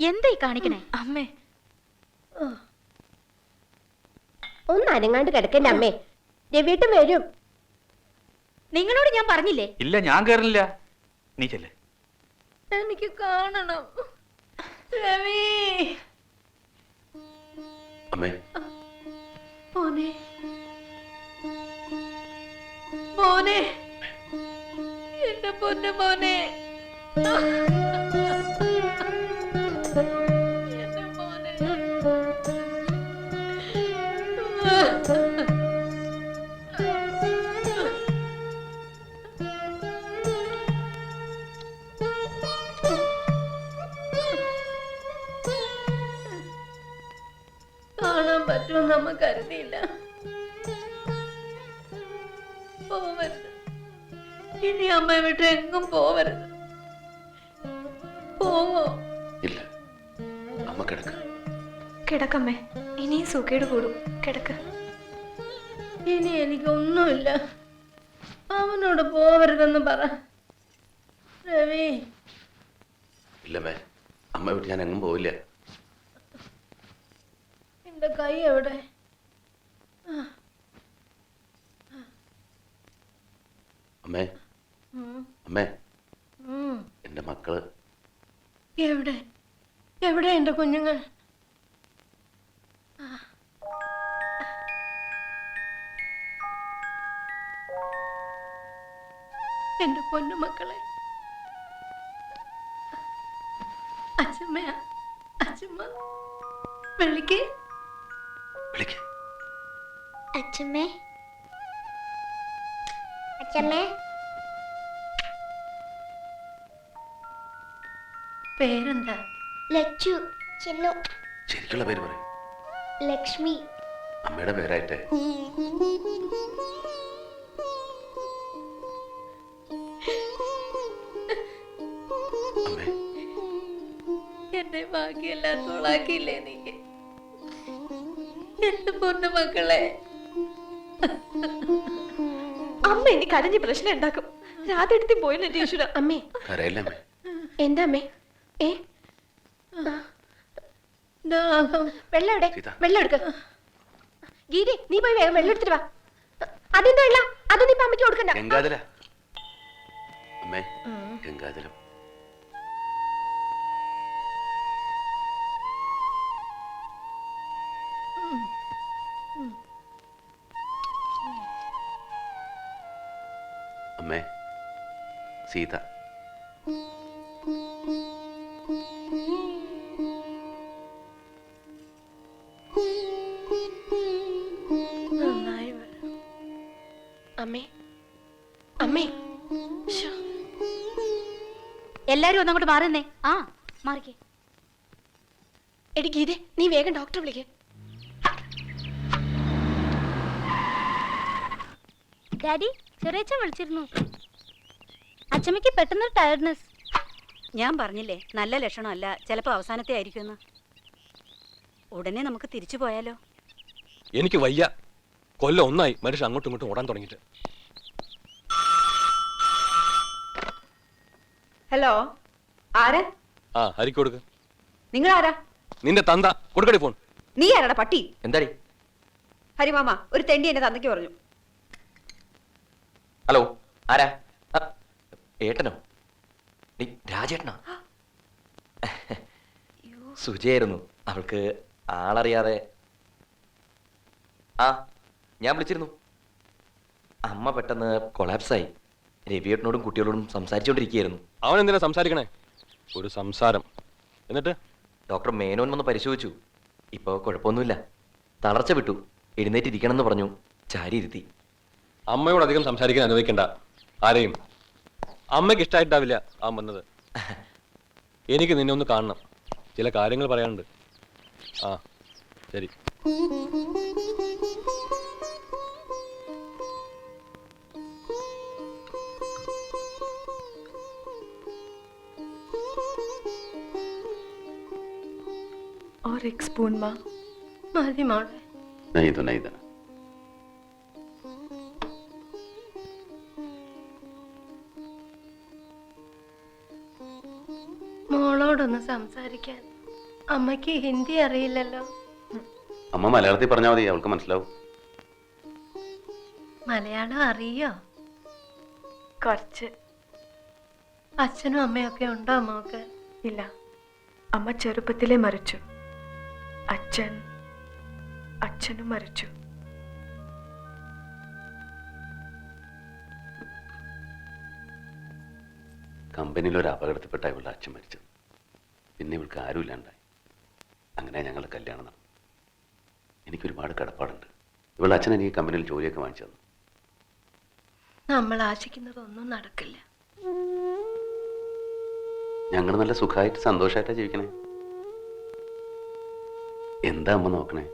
എന്തായി കാണിക്കണേ? അമ്മേ. ഒന്ന് അനങ്ങാണ്ട് കിടക്കണ്ട അമ്മേ. രവിയേട്ടൻ വരും. നിങ്ങളോട് ഞാൻ പറഞ്ഞില്ലേ? ഇല്ല ഞാൻ കേറില്ല നീ ചെല്ലേ. എനിക്ക് കാണണം. രവി അമ്മേ. മോനെ. മോനെ. എന്റെ പൊന്നു മോനെ. കാണാൻ അമ്മ നമ്മ കരുതിയില്ല. പോവരുത്. ഇനി അമ്മ വിട്ട് എങ്ങും പോവരുത്. പോവോ? ഇല്ല. അമ്മ കിടക്ക. കിടക്കമ്മേ. ഇനിയും സുഖേട് കൂടും. കിടക്ക. ഇനി എനിക്കൊന്നുമില്ല. അവനോട് പോവരുതെന്ന് പറ. രവി. ഇല്ലമ്മേ അമ്മ വിട്ട് ഞാൻ എങ്ങും പോവില്ല. എന്റെ കൈ എവിടെ? അമ്മേ. അമ്മേ. എന്റെ മക്കൾ. എവിടെ? എവിടെ എന്റെ കുഞ്ഞുങ്ങൾ? എന്റെ പൊന്നു മക്കളെ. അച്ഛമ്മയാ. അച്ഛമ്മ. വിളിക്ക് വിളിക്ക്. അച്ഛമ്മേ. അച്ഛമ്മേ. പേരെന്താ? ലച്ചു ചിന്നു. ശരിക്കുള്ള പേര് പറയും. ലക്ഷ്മി. അമ്മയുടെ പേരായിട്ടെ. എന്നെ ബാക്കിയെല്ലാം തോളാക്കിയില്ലേ നീ? എന്റെ പൊന്നു മക്കളെ. അമ്മ ഇനി കരഞ്ഞ് പ്രശ്നം ഉണ്ടാക്കും. രാത്രി പോയില്ല എന്റെ ഈശ്വര? അമ്മേ. എന്റെ അമ്മേ? എന്താ അമ്മേ? ഏ? വെള്ളം എവിടെ. വെള്ളം എടുക്ക. ഗീരി നീ പോയി വേഗം വെള്ളം എടുത്തിട്ട് വാ. അതെന്താ അതൊന്നും ഇപ്പൊ അമ്മയ്ക്ക് കൊടുക്കണ്ട. ഗംഗാധര. അമ്മേ ഗംഗാധരം. സീത. നന്നായി വരും അമ്മേ അമ്മേ. ശ്ശോ. എല്ലാരും ഒന്നങ്ങോട്ട് മാറുന്നേ. ആ മാറിക്കേ. എടി ഗീതെ നീ വേഗം ഡോക്ടറെ വിളിക്ക്. ഡാഡി ചെറിയച്ഛൻ വിളിച്ചിരുന്നു. അച്ഛമ്മയ്ക്ക് പെട്ടെന്ന് ടയർഡ്നെസ് ഞാൻ പറഞ്ഞില്ലേ നല്ല ലക്ഷണമല്ല ചിലപ്പോൾ അവസാനത്തെ ആയിരിക്കുമെന്ന്. ഉടനെ നമുക്ക് തിരിച്ചു പോയാലോ? എനിക്ക് വയ്യ. കൊല്ലം ഒന്നായി മനുഷ്യൻ അങ്ങോട്ടും ഇങ്ങോട്ടും ഓടാൻ തുടങ്ങിയിട്ട്. ഹലോ ആരാ? ആ ഹരിക്ക് കൊടുക്ക്. നിങ്ങൾ ആരാ നിന്റെ തന്ത കൊടുക്കടി ഫോൺ നീ ആരാടാ പട്ടി? എന്താടി? ഹരിമാമ ഒരു തെണ്ടി എന്നെ തന്നക്കി പറഞ്ഞു. ഹലോ ആരാ? ഏട്ടനോ? നീ രാജേട്ടനാ? സുജയായിരുന്നു. അവൾക്ക് ആളറിയാതെ. ആ ഞാൻ വിളിച്ചിരുന്നു. അമ്മ പെട്ടെന്ന് കൊളാപ്സായി. രവിയേട്ടനോടും കുട്ടികളോടും സംസാരിച്ചുകൊണ്ടിരിക്കുകയായിരുന്നു അവൻ എന്തിനാ സംസാരിക്കണേ? ഒരു സംസാരം. എന്നിട്ട്? ഡോക്ടർ മേനോൻ വന്ന് പരിശോധിച്ചു. ഇപ്പോൾ കുഴപ്പമൊന്നുമില്ല. തളർച്ച വിട്ടു. എഴുന്നേറ്റ് ഇരിക്കണമെന്ന് പറഞ്ഞു. ചാരി ഇരുത്തി. അമ്മയോട് അധികം സംസാരിക്കാൻ അനുവദിക്കണ്ട. ആരെയും? അമ്മയ്ക്ക് ഇഷ്ടമായിട്ടാവില്ല അവൻ വന്നത് എനിക്ക് നിന്നെ ഒന്ന് കാണണം ചില കാര്യങ്ങൾ പറയാനുണ്ട് ആ ശരി और एक स्पून माँ മതി മോളെ നൈത നൈത മോളോടൊന്ന് സംസാരിക്കാൻ. അമ്മയ്ക്ക് ഹിന്ദി അറിയില്ലല്ലോ. അമ്മ മലയാളത്തിൽ പറഞ്ഞാൽ മതി അവൾക്ക് മനസ്സിലാവും. മലയാളം അറിയോ? കുറച്ച്. അച്ഛനും അമ്മയൊക്കെ ഉണ്ടോ അമ്മയ്ക്ക് ഇല്ല. അമ്മ ചെറുപ്പത്തിലെ മരിച്ചു. അച്ഛൻ അച്ഛനും മരിച്ചു. കമ്പനിയിൽ ഒരു അപകടത്തിൽപ്പെട്ട ഇവളുടെ അച്ഛൻ മരിച്ചത് പിന്നെ ഇവൾക്ക് ആരുമില്ലാണ്ടായി. അങ്ങനെ ഞങ്ങൾ കല്യാണം നടന്നു എനിക്ക് ഒരുപാട് കടപ്പാടുണ്ട്. ഇവൾ അച്ഛൻ എനിക്ക് കമ്പനിയിൽ ജോലിയൊക്കെ വാങ്ങിച്ചു തന്നു. നമ്മൾ ആശിക്കുന്നതൊന്നും നടക്കില്ല. ഞങ്ങൾ നല്ല സുഖമായിട്ട് സന്തോഷമായിട്ടാണ് ജീവിക്കണേ. എന്താ അമ്മ നോക്കണേ?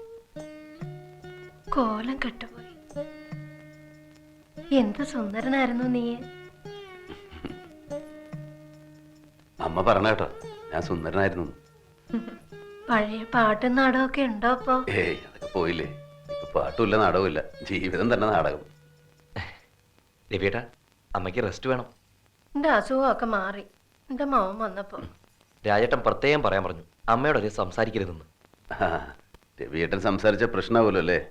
കോലം കെട്ടുപോയി. എന്ത് സുന്ദരനായിരുന്നു നീ. അമ്മ പറഞ്ഞ കേട്ടോ. ഞാൻ സുന്ദരനായിരുന്നു. പഴയ പാട്ടും നാടകമൊക്കെ ഉണ്ടോ അപ്പോ? ഏയ് അതൊക്കെ പോയില്ലേ. ഇപ്പൊ പാട്ടുമില്ല നാടകമില്ല ജീവിതം തന്നെ നാടകം. രവിയേട്ടാ അമ്മയ്ക്ക് റെസ്റ്റ് വേണം. എന്റെ അസുഖമൊക്കെ മാറി. എന്റെ മോൻ വന്നപ്പോ. രാജേട്ടൻ പ്രത്യേകം പറയാൻ പറഞ്ഞു. അമ്മയോട് അമ്മയോടൊരു സംസാരിക്കരുതെന്ന്. ആ, രവിയേട്ടൻ സംസാരിച്ച പ്രശ്നമാവുമല്ലോ അല്ലേ?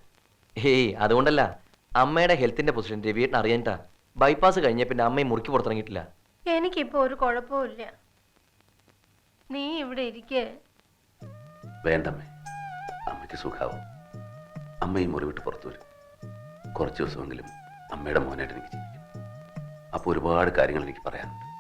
ഏയ് അതുകൊണ്ടല്ല. അമ്മയുടെ ഹെൽത്തിന്റെ പൊസിഷൻ രവിയേട്ടൻ അറിയാനിട്ടാ ബൈപ്പാസ് കഴിഞ്ഞ പിന്നെ അമ്മയും മുറുക്കി പുറത്തിറങ്ങിയിട്ടില്ല. എനിക്കിപ്പോ ഒരു കുഴപ്പമില്ല നീ ഇവിടെ ഇരിക്കേ. വേണ്ടമ്മേ. അമ്മയ്ക്ക് സുഖാവും. അമ്മയും മുറിവിട്ട് മുറി വിട്ട് പുറത്തു വരും. കുറച്ച് ദിവസമെങ്കിലും അമ്മയുടെ മോനായിട്ട് എനിക്ക് ജീവിക്കും. അപ്പോൾ ഒരുപാട് കാര്യങ്ങൾ എനിക്ക് പറയാനുണ്ട്.